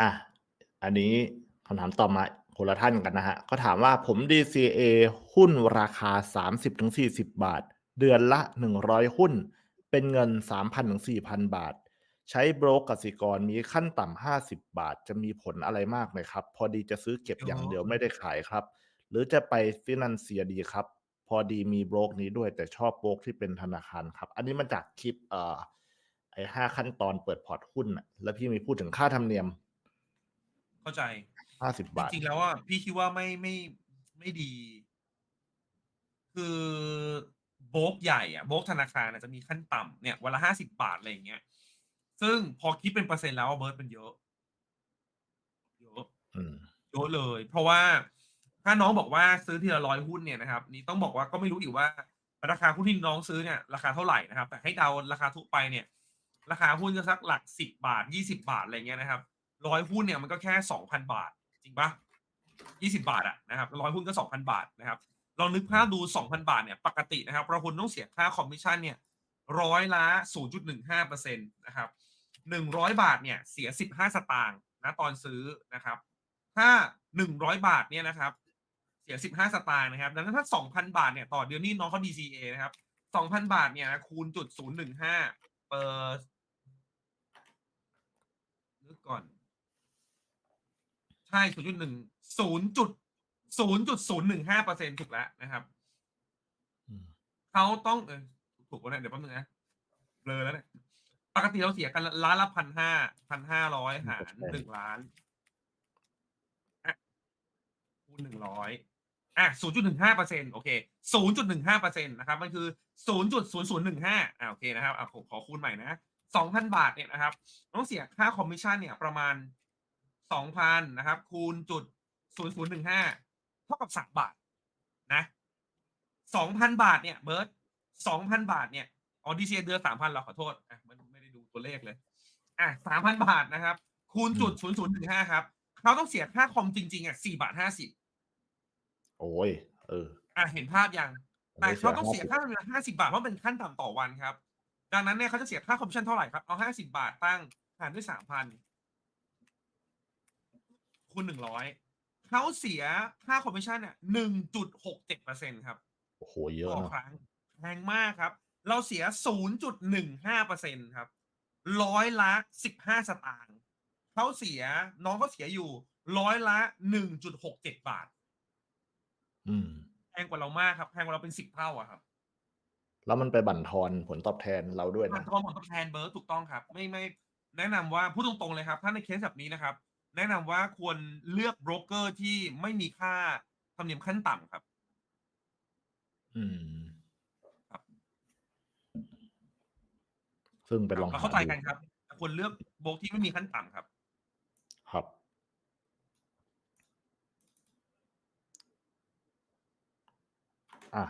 อะ อันนี้คำถามต่อมาคนละท่านกันนะฮะเขาถามว่าผม DCA หุ้นราคา 30-40 บาท เดือนละ 100 หุ้น เป็นเงิน 3,000-4,000 บาท ใช้โบรกกสิกรมีขั้นต่ำ50 บาท จะมีผลอะไรมากไหมครับ พอดีจะซื้อเก็บอย่างเดียวไม่ได้ขายครับ หรือจะไปฟินันเซียดีครับ พอดีมีโบรกนี้ด้วยแต่ชอบโบรกที่เป็นธนาคารครับ อันนี้มาจากคลิปเอ่อไอ้ห้าขั้นตอนเปิดพอร์ตหุ้นน่ะแล้วพี่มีพูดถึงค่าธรรมเนียม เข้าใจ50จบาทริงๆแล้วอะพี่คิดว่าไม่ไม่ไม่ดี คือโบกใหญ่อะโบกธนาคารน่ะจะมีขั้นต่ำเนี่ยวันละห้าสิบาทอะไรอย่างเงี้ย ซึ่งพอคิดเป็นเปอร์เซ็นต์แล้วอะเบิร์ตมันเยอะเยอะอืมเยอะเลย เพราะว่าถ้าน้องบอกว่าซื้อทีละร้อยหุ้นเนี่ยนะครับ นี่ต้องบอกว่าก็ไม่รู้อีกว่า ราคาหุ้นที่น้องซื้อเนี่ยราคาเท่าไหร่นะครับ แต่ให้เดาราคาทั่วไปเนี่ย ราคาหุ้นจะสักหลักสิบบาทยี่สิบาทอะไรเงี้ยนะครับ ร้อยหุ้นเนี่ยมันก็แค่สองพันบาท จริงปะยี่สิบาทอะนะครับร้อยหุ้นก็สองพันบาทนะครับลองนึกภาพดูสองพันบาทเนี่ยปกตินะครับเราคุณต้องเสียค่าคอมมิชชั่นเนี่ยร้อยละศูนย์จุดหนึ่งห้าเปอร์เซ็นต์นะครับหนึ่งร้อยบาทเนี่ยเสียสิบห้าสตางค์นะตอนซื้อนะครับ ถ้าหนึ่งร้อยบาทเนี่ยนะครับเสียสิบห้าสตางค์นะครับดังนั้นถ้าสองพันบาทเนี่ยต่อเดือนนี่น้องเขา DCA นะครับสองพันบาทเนี่ยนะคูณจุดศูนย์หนึ่งห้าเปอร์นึกก่อน ช่ศูนย์จุดหนึ่งศูนย์จุดศูนย์จุดศูนย์หนึ่งห้าเปอร์เซ็นถูกแล้วนะครับอืมเขาต้องเออถูกกว่านะเดี๋ยวแป๊บนึงนะเบลอแล้วเนี่ยปกติเราเสียกันล้านละพันห้าพันห้าร้อยหารหนึ่งล้านอะคูณหนึ่งร้อยอะศูนย์จุดหนึ่งห้าเปอร์เซ็นโอเคศูนย์จุดหนึ่งห้าเปอร์เซ็นนะครับ มันคือศูนย์จุดศูนย์ศูนย์หนึ่งห้าอะโอเคนะครับอะผมขอคูณใหม่นะสองพันบาทเนี่ยนะครับ ต้องเสียค่าคอมมิชชั่นเนี่ยประมาณ สองพันนะครับ คูณจุดศูนย์ศูนย์หนึ่งห้าเท่ากับสามบาทนะสองพันบาทเนี่ยเบิร์ตสองพันบาทเนี่ยอ๋อดีเซียเดือนสามพันเราขอโทษอะมันไม่ได้ดูตัวเลขเลยอะสามพันบาทนะครับ คูณจุดศูนย์ศูนย์หนึ่งห้าครับเขาต้องเสียค่าคอมจริง ๆอะสี่บาทห้าสิบโอ้ยเอออะเห็นภาพยังแต่เขาต้องเสียค่าธรรมเนียมห้าสิบาทเพราะเป็นขั้นต่ำต่อวันครับ ดังนั้นเนี่ยเขาจะเสียค่าคอมมิชชั่นเท่าไหร่ครับ เอาห้าสิบาทตั้งหารด้วยสามพัน คูณหนึ่งร้อยเขาเสียค่าคอมมิชชั่นเนี่ยหนึ่งจุดหกเจ็ดเปอร์เซ็นครับโอ้โหเยอะต่อเนอะครั้งแพงมากครับ เราเสียศูนย์จุดหนึ่งห้าเปอร์เซ็นครับร้อยละสิบห้าสตางค์เขาเสียน้องเขาเสียอยู่ร้อยละหนึ่งจุดหกเจ็ดบาท อืมแพงกว่าเรามากครับแพงกว่าเราเป็นสิบเท่าอะครับ แล้วมันไปบั่นทอนผลตอบแทนเราด้วยผ่านะนทอนผลตอบแทนเบิร์ดถูกต้องครับ ไม่ไม่แนะนำว่าพูดตรงๆเลยครับ ถ้าในเคสแบบนี้นะครับ แนะนำว่าควรเลือกโบรกเกอร์ที่ไม่มีค่าธรรมเนียมขั้นต่ำครับ อืมครับ ซึ่งไปลองเราหาเข้าใจดูกันครับ ควรเลือกโบรกที่ไม่มีขั้นต่ำครับ ครับ อะ